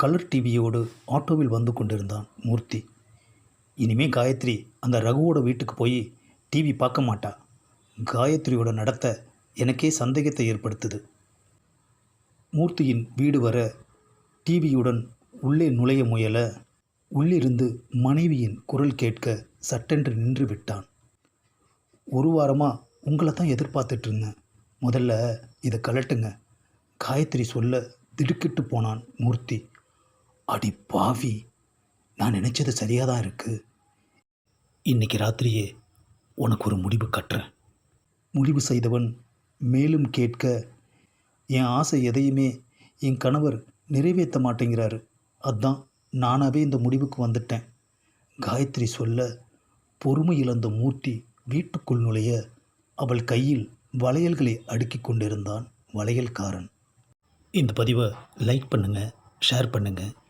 Colour டிவியோடு ஆட்டோவில் வந்து கொண்டிருந்தான் மூர்த்தி. இனிமே காயத்ரி அந்த ரகுவோட வீட்டுக்கு போய் டிவி பார்க்க மாட்டா. காயத்ரியோட நடத்தை எனக்கே சந்தேகத்தை ஏற்படுத்துது. மூர்த்தியின் வீடு வர டிவியுடன் உள்ளே நுழைய முயல உள்ளிருந்து மனைவியின் குரல் கேட்க சட்டென்று நின்று விட்டான். ஒரு வாரமாக உங்களை தான் எதிர்பார்த்துட்டு இருந்தேன். முதல்ல இதை கலட்டுங்க காயத்ரி சொல்ல திடுக்கிட்டு போனான் மூர்த்தி. அடி பாவி. நான் நினச்சது சரியாக தான் இருக்குது இன்னைக்கு ராத்திரியே உனக்கு ஒரு முடிவு கட்டுறேன். முடிவு செய்தவன் மேலும் கேட்க என் ஆசை எதையுமே என் கணவர் நிறைவேற்ற மாட்டேங்கிறாரு. அதான் நானாகவே இந்த முடிவுக்கு வந்துட்டேன். காயத்ரி சொல்ல பொறுமை இழந்த மூர்த்தி வீட்டுக்குள் நுழைய அவள் கையில் வளையல்களை அடுக்கி கொண்டிருந்தான் வளையல்காரன். இந்த பதிவை லைக் பண்ணுங்கள் ஷேர் பண்ணுங்கள்